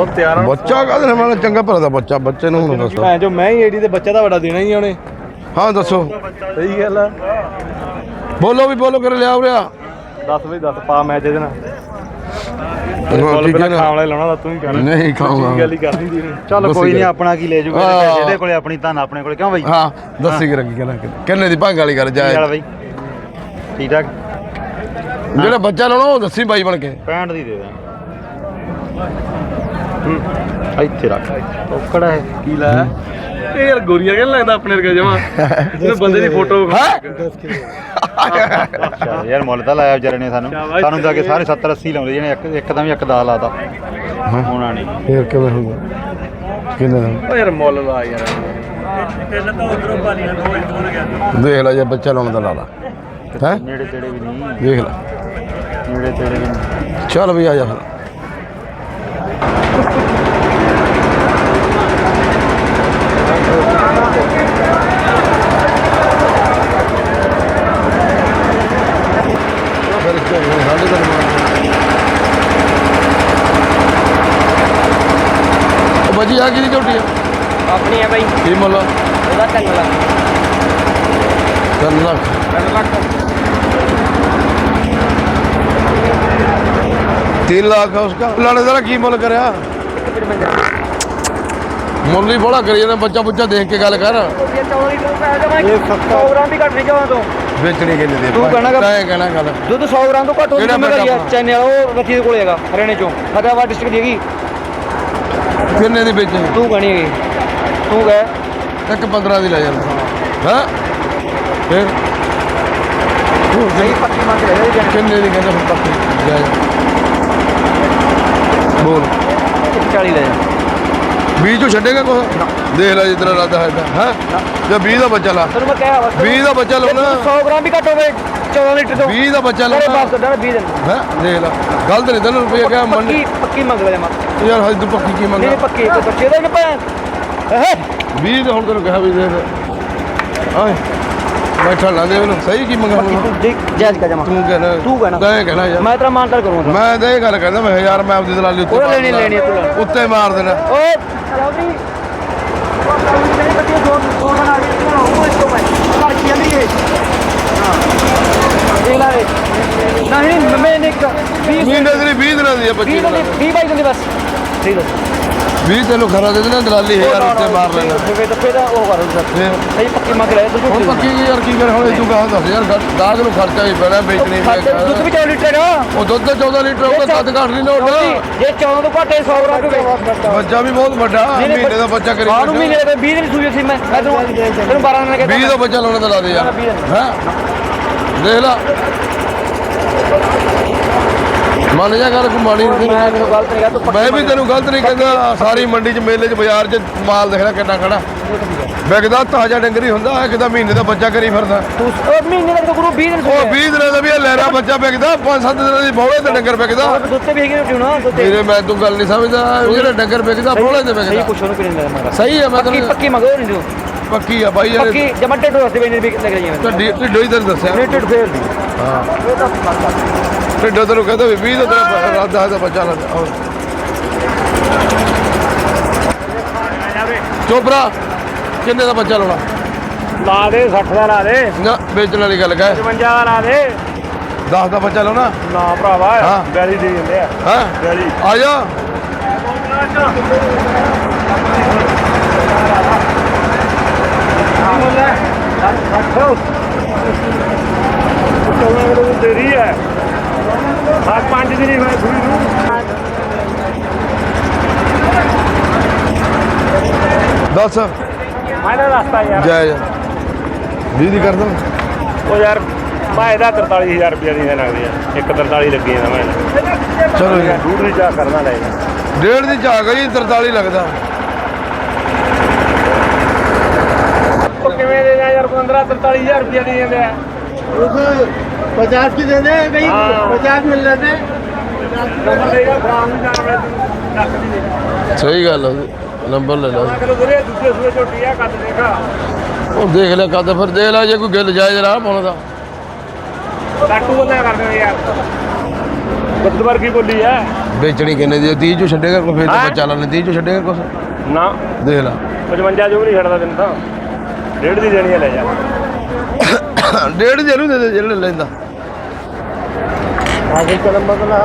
ਉਹ ਤਿਆਰ ਆ। ਬੱਚਾ ਕਾਹਦੇ ਨਾਲ ਚੰਗਾ ਭਲਾ ਦਾ ਬੱਚਾ ਬੱਚੇ ਨੂੰ ਹੁਣ ਦੱਸੋ। ਭੈਣ ਜੋ ਮੈਂ ਹੀ ਏਡੀ ਤੇ ਬੱਚਾ ਤਾਂ ਵੱਡਾ ਦੇਣਾ ਹੀ ਆ ਉਹਨੇ। ਹਾਂ ਦੱਸੋ। ਸਹੀ ਗੱਲ ਆ। ਬੋਲੋ ਵੀ ਬੋਲੋ ਕਰ ਲਿਆ ਉਰਿਆ ਦੱਸ ਬਈ ਦੱਸ ਪਾ ਮੈਚ ਇਹਦੇ ਨਾਲ। ਹਾਂ, ਬੋਲ ਠੀਕ ਹੈ ਪਹਿਲਾਂ ਨਾ। ਖਾਣ ਵਾਲੇ ਲਾਉਣਾ ਤਾਂ ਤੂੰ ਹੀ ਕਰ ਨਹੀਂ ਖਾਊਂਗਾ। ਗੱਲ ਹੀ ਕਰਨੀ ਦੀ ਇਹਨੂੰ। ਚੱਲ ਦੱਸੀ ਕੋਈ ਨਹੀਂ ਗੱਲ। ਆਪਣਾ ਕੀ ਲੈ ਜੂਗਾ ਹਾਂ। ਇਹਦੇ ਕੋਲੇ ਆਪਣੀ ਧਨ ਆਪਣੇ ਕੋਲੇ ਕਿਉਂ ਬਾਈ? ਹਾਂ ਦੱਸੀ ਕਰ ਕੀ ਕਹਿਣਾ ਕਿੰਨੇ ਦੀ ਭੰਗ ਵਾਲੀ ਕਰ ਜਾਏ ਚੱਲ ਬਾਈ? ਠੀਕ ਠਾਕ। ਜਿਹੜਾ ਬੱਚਾ ਲਾਉਣਾ ਉਹ ਦੱਸੀ ਬਾਈ ਬਣ ਕੇ। 65 ਦੀ ਦੇ ਦੇ। ਇੱਥੇ ਰੱਖ। ਟੋਕੜਾ ਹੈ। ਕੀ ਲਾਇਆ ਇਹ ਯਾਰ ਗੋਰੀਆ ਕਿਹਨ ਲੱਗਦਾ ਆਪਣੇ ਵਰਗਾ ਜਮਾ? ਇਹਨੂੰ ਬੰਦੇ ਦੀ ਫੋਟੋ ਚੱਲ ਯਾਰ ਮੁੱਲ ਤਾਂ ਲਾਇਆ ਵਿਚਾਰੇ ਨੇ ਸਾਨੂੰ। ਸਾਨੂੰ ਤਾਂ ਕਿ ਸਾਰੇ 70 80 ਲਾਉਂਦੇ ਜਿਹਨੇ ਇੱਕ ਇੱਕਦਮ ਹੀ ਇੱਕ ਦਾ ਲਾਤਾ। ਹੋਣਾ ਨਹੀਂ। ਫੇਰ ਕਿਵੇਂ ਹੋਊਗਾ? ਕਿੰਨੇ ਦਾ? ਓ ਯਾਰ ਮੁੱਲ ਲਾ ਯਾਰ। ਦੇਖ ਲੈ ਜੇ ਬੱਚਾ ਲਾਉਣ ਦਾ ਲਾ ਲਾ। ਹੈ? ਨੇੜੇ ਤੇੜੇ ਵੀ ਨਹੀਂ। ਦੇਖ ਲੈ। ਨੇੜੇ ਤੇੜੇ ਵੀ ਨਹੀਂ। ਚੱਲ ਵੀ ਆ ਜਾ ਫਿਰ। ਫਿਰ ਕੀ ਹੋਇਆ? ਸਾਡੇ ਤਾਂ ਉਹ ਬਾਜੀ ਆ ਕਿਹਦੀ ਝੋਟੀ ਆ? ਆਪਣੀ ਹੈ ਬਾਈ। ਕੀ ਮੁੱਲ ਉਹਦਾ 3 ਲੱਖ। 3 ਲੱਖ। 3 ਲੱਖ। 3 ਲੱਖ ਆ ਉਸਕਾ ਲਾਣੇ ਦਾ ਕੀ ਮੁੱਲ ਕਰਿਆ? ਮੁੱਲ ਹੀ ਬੜਾ ਕਰੀ ਜਾਂਦਾ ਬੱਚਾ ਬੁੱਚਾ ਦੇਖ ਕੇ ਗੱਲ ਕਰ। ਇਹ 14 ਲੀਟਰ ਪੈ ਜਾਵਾਂ 100 ਗ੍ਰਾਮ ਵੀ ਘੱਟ ਨਹੀਂ ਜਾਵਾਂ ਤੋਂ। ਵੇਚਣੀ ਕਿੰਨੇ ਦੇ ਤੂੰ ਕਹਿਣਾ ਕਿ- ਤੈਂ ਕਹਿਣਾ ਗੱਲ। ਦੁੱਧ 100 ਗ੍ਰਾਮ ਤੋਂ ਘੱਟ ਹੋਣਾ ਯਾਰ ਆਪਣਾ? ਚੈਨੇ ਵਾਲਾ ਉਹ ਰੱਖੀ ਦੇ ਕੋਲ ਹੈਗਾ ਹਰਿਆਣੇ ਚੋਂ। ਫਤਿਆਬਾਦ ਡਿਸਟ੍ਰਿਕਟ ਦੀ ਹੈਗੀ। ਕਿੰਨੇ ਦੀ ਵੇਚਣੀ? ਤੂੰ ਕਹਣੀ ਹੈਗੀ। ਤੂੰ ਕਹੇ। ਇੱਕ 15 ਦੀ ਲੈ ਜਾਂਦਾ ਹਾਂ? ਫਿਰ? ਤੂੰ ਸਹੀ ਪੱਕੀ ਮੰਗ ਜੀ ਕਿੰਨੇ ਦੀ ਕਹਿੰਦਾ ਫਿਰ ਪੱਕੀ? ਜਾ ਜਾ। ਬੋਲ। 40 ਲੈ ਜਾ। 20 ਚੋਂ ਛੱਡੇਗਾ ਕੁਛ? ਦੇਖ ਲੈ ਜਿੱਦਾਂ ਰਾਦਾ ਹੈ ਹਾਂ? ਜੇ 20 ਦਾ ਬੱਚਾ ਲਾ। ਤੈਨੂੰ ਮੈਂ ਕਿਹਾ ਵਾ 20 ਦਾ ਬੱਚਾ ਲਾਉਣਾ। 100 ਗ੍ਰਾਮ ਵੀ ਘੱਟ ਹੋਵੇ 14 ਲੀਟਰ ਤੋਂ। 20 ਦਾ ਬੱਚਾ ਲਾਉਣਾ। ਬਾਪ ਤੋਂ 20 ਦਿਨ ਹੈ? ਦੇਖ ਲੈ। ਗਲਤ ਨਹੀਂ ਤੈਨੂੰ ਰੁਪਏ ਕਿਹਾ ਮੰਨ ਪੱਕੀ ਪੱਕੀ ਮੰਗ ਲੈ ਜਮਾ ਯਾਰ ਹਜ ਤੂੰ ਪੱਕੀ ਕੀ ਨਹੀਂ ਮੰਗਾ ਪੱਕੀ ਬੱਚੇ ਦਾ ਕਿ ਭੈਣ। ਇਹ 20 ਦਾ ਹੁਣ ਤੈਨੂੰ ਕਿਹਾ ਵੀ ਦੇ ਦੇ। ਆਏ। ਬੈਠਾ ਲਾ ਦੇ ਉਹਨੂੰ। ਸਹੀ ਕੀ ਮੰਗਾ ਤੂੰ ਦੇਖ ਜਾਇਜ਼ ਕਾ ਜਮਾ ਤੂੰ ਕਹਿਣਾ ਤੂੰ ਕਹਿਣਾ। ਤੈਂ ਕਹਿਣਾ ਯਾਰ। ਮੈਂ ਤੇਰਾ ਮਾਨਤਾਲ ਕਰੂੰਗਾ ਮੈਂ ਤਾਂ ਇਹ ਗੱਲ ਕਹਿੰਦਾ ਮੈਂ ਯਾਰ ਮੈਂ ਆਪਦੀ ਦਲਾਲੀ ਉੱਤੇ ਉਹ ਮਾਰ ਲੈਣੀ-। ਲੈਣੀ ਹੈ ਤੂੰ। ਲੈ। ਉੱਤੇ ਮਾਰ ਦੇਣਾ। ਓਏ ਚਲੋ ਵੀ ਮੇਰੇ ਬੱਚੇ ਦੋ ਦੋ ਬਣਾ ਕੇ ਤੂੰ ਉਹ ਇਸ ਤੋਂ ਮੈਂ ਕਰ ਕੀ ਅੰਦਰੀ ਹੈ ਹਾਂ ਇਹ ਲਾ ਰੇ ਨਹੀਂ ਮੈਂ ਨੇ 20 ਮਹੀਨੇ ਦੀ 20 ਦਿਨਾਂ ਦੀ। ਹੈ 20 25 ਦਿਨ 20 ਬਾਈ ਦਿਨ ਦੀ ਬਸ। ਠੀਕ ਹੈ 20 ਤੈਨੂੰ ਖਰਾ ਦੇ ਦੇਣਾ ਦਲਾਲੀ ਹਜ਼ਾਰ ਉੱਤੇ ਮਾਰ ਲੈਣਾ ਤਾਂ ਫੇ ਤਾਂ ਉਹ ਕਰੋ ਸਰ ਫਿਰ? ਸਹੀ ਪੱਕੀ ਮੰਗ ਲੈ ਤੂੰ ਹੁਣ ਪੱਕੀ ਕੀ ਯਾਰ ਕੀ ਕਰ? ਹੁਣ ਤੂੰ ਕਹਾਂ ਦੱਸ ਯਾਰ ਗਾ- ਗਾਹਕ ਨੂੰ ਖਰਚਾ ਹੀ ਪੈਣਾ ਵੇਚਣੀ ਵੀ ਦੁੱਧ ਵੀ 4 ਲੀਟਰ ਹੈ ਉਹ ਦੁੱਧ ਤਾਂ 14 ਲੀਟਰ ਹੋਊਗਾ ਤਦ ਘੱਟ ਨਹੀਂ ਲੋਟ ਜੇ 14 ਤੋਂ ਘੱਟ 100 ਗ੍ਰਾਮ ਹੋਵੇ। ਬੱਚਾ ਵੀ ਬਹੁਤ ਵੱਡਾ ਮਹੀਨੇ ਦਾ ਬੱਚਾ ਕਰੀ ਨੂੰ ਮਹੀਨੇ ਦਾ 20 ਦਿਨ ਸੂਈ ਸੀ ਮੈਂ। ਮੈਂ ਤੈਨੂੰ ਤੈਨੂੰ 12 ਦਿਨ ਕਹਿੰਦਾ 20 ਦਾ ਬੱਚਾ ਲਾਉਣੇ ਦਾ ਲਾ ਦੇ ਯਾਰ। ਦਾ। ਹੈ? ਦੇਖ ਲਾ। ਮੰਨ ਜਾ ਗੱਲ ਕੁਮਾਣੀ ਮੈਂ ਤੈਨੂੰ ਗਲਤ ਨਹੀਂ ਕਹਾਂ ਤੂੰ ਮੈਂ ਵੀ ਤੈਨੂੰ ਗਲਤ ਨਹੀਂ ਕਹਿੰਦਾ ਸਾਰੀ ਮੰਡੀ 'ਚ ਮੇਲੇ 'ਚ ਬਾਜ਼ਾਰ 'ਚ ਮਾਲ ਦੇਖ ਲੈ ਕਿੰਨਾ ਖੜਾ। ਵਿਕਦਾ ਤਾਜ਼ਾ ਡੰਗਰੀ ਹੁੰਦਾ ਹੈ ਕਿਦਾ ਮਹੀਨੇ ਦਾ ਬੱਚਾ ਕਰੀ ਫਿਰਦਾ। ਤੂੰ ਉਹ ਮਹੀਨੇ ਦਾ ਗੁਰੂ 20 ਦਿਨ ਉਹ 20 ਦਿਨਾਂ ਦਾ ਵੀ ਲੈਰਾ ਬੱਚਾ ਵਿਕਦਾ 5-7 ਦਿਨਾਂ ਦੀ ਬੋਲੇ ਤੇ ਡੰਗਰ ਵਿਕਦਾ ਦੁੱਧ ਤੇ ਵੀ ਹੈਗੀ ਰੋਟੀ ਨਾ ਦੁੱਧ ਤੇ। ਵੀਰੇ ਮੈਂ ਤੂੰ ਗੱਲ ਨਹੀਂ ਸਮਝਦਾ ਜਿਹੜਾ ਡੰਗਰ ਵਿਕਦਾ ਬੋਲੇ ਤੇ ਸਹੀ ਵਿਕਦਾ ਮੇਰਾ ਸਹੀ ਹੈ ਮੈਂ ਪੱਕੀ ਤੈਨੂੰ ਪੱਕੀ ਮੰਗੋ ਨਹੀਂ ਪੱਕੀ ਆ ਬਾਈ ਯਾਰ ਪੱਕੀ ਜਮਟੇ ਤੋਂ ਰਸਤੇ ਵੀ ਲੱਗ ਰਹੀ ਹੈ ਢੱਡੀ ਢਿੱਡੋ ਹੀ ਦੱਸਿਆ। ਰੇਟਡ ਫੇਰ ਦੀ। ਹਾਂ ਇਹ ਤਾਂ ਢਿੱਡੋ ਤੈਨੂੰ ਕਹਿੰਦਾ ਵੀ 20 ਦਾ ਤੇਰਾ ਰਾਦਾ ਦਾ ਬੱਚਾ ਲਾ ਆਓ। ਚੋਪਰਾ ਕਿੰਨੇ ਦਾ ਬੱਚਾ ਲਾਉਣਾ? ਲਾ ਦੇ 60 ਦਾ ਲਾ ਦੇ। ਨਾ ਵੇਚਣ ਵਾਲੀ ਗੱਲ ਕਹਿ। 55 ਦਾ ਲਾ ਦੇ। 10 ਦਾ ਬੱਚਾ ਲਾਉਣਾ? ਨਾ ਭਰਾਵਾ ਹਾਂ। ਦੇ ਦਿੰਦੇ ਆ। ਹਾਂ? ਬੈਲੀ। ਆ ਜਾ ਚੌਦਾਂ ਕਿਲੋ ਦੀ ਦੇਰੀ ਹੈ ਹਾਂ ਪੰਜ ਦਿਨ ਹੀ ਹੋਏ ਸੂਈ ਨੂੰ ਦੱਸ ਮੈਂ ਤਾਂ ਦੱਸਤਾ ਯਾਰ ਜੈ ਜੈ 20 ਦੀ ਕਰ ਦਾਂ ਉਹ ਯਾਰ ਮੈਂ ਇਹਦਾ 43000 ਰੁਪਏ ਦੀ ਲੱਗਦੀ ਆ ਇੱਕ 43 ਲੱਗੀ ਜਾਂਦਾ ਮੈਂ ਚਲੋ ਜੀ ਦੂਰ ਦੀ ਚਾਹ ਕਰਨਾ ਲੈ ਡੇਢ ਦੀ ਝਾਕ ਜੀ 43 ਲੱਗਦਾ ਉਹ ਕਿਵੇਂ ਦੇ ਯਾਰ 15 43000 ਰੁਪਏ ਦੀ ਜਾਂਦੇ ਆ पचास की दे दे कहीं हाँ। पचास मिल रहे थे ਨੰਬਰ ਦੇਗਾ ਆ ਨੰਬਰ ਲੈ ਲਾ। ਕਿਲੋ ਦੂਰੇ ਦੂਜੇ ਸੂਏ ਝੋਟੀ ਆ ਕੱਦ ਦੇਖਾ। ਉਹ ਦੇਖ ਲੈ ਕਦ ਫਿਰ ਦੇਖ ਲੈ ਜੇ ਕੋਈ ਗਿੱਲ ਜਾਇਜ਼ ਰਾਹ ਪਾਉਣਾ ਦਾ। ਲਾਟੂ ਬੰਦਾ ਕਰ ਦਿਓ ਯਾਰ। ਦੁੱਧ ਵਰਗੀ ਬੋਲੀ ਐ? ਵੇਚਣੀ ਕਿੰਨੇ ਦੀ 30 ਚੋਂ ਛੱਡੇਗਾ ਕੋਈ ਫੇਰ ਤਾਂ ਹੈਂ? ਬੱਚਾ ਲੈਣੇ 30 ਚੋਂ ਛੱਡੇਗਾ ਕੁਛ। ਨਾ। ਦੇਖ ਲੈ। 55 ਜੋ ਵੀ ਨਹੀਂ ਛੱਡਦਾ ਤੈਨੂੰ ਤਾਂ। ਡੇਢ ਦੀ ਦੇਣੀ ਆ ਲੈ ਜਾ। ਡੇਢ ਦੇ ਨੂੰ ਦੇ ਦੇ ਜਿਹੜੇ ਲੈਂਦਾ। ਆਗੇ ਚਲਮ ਬਦਲਾ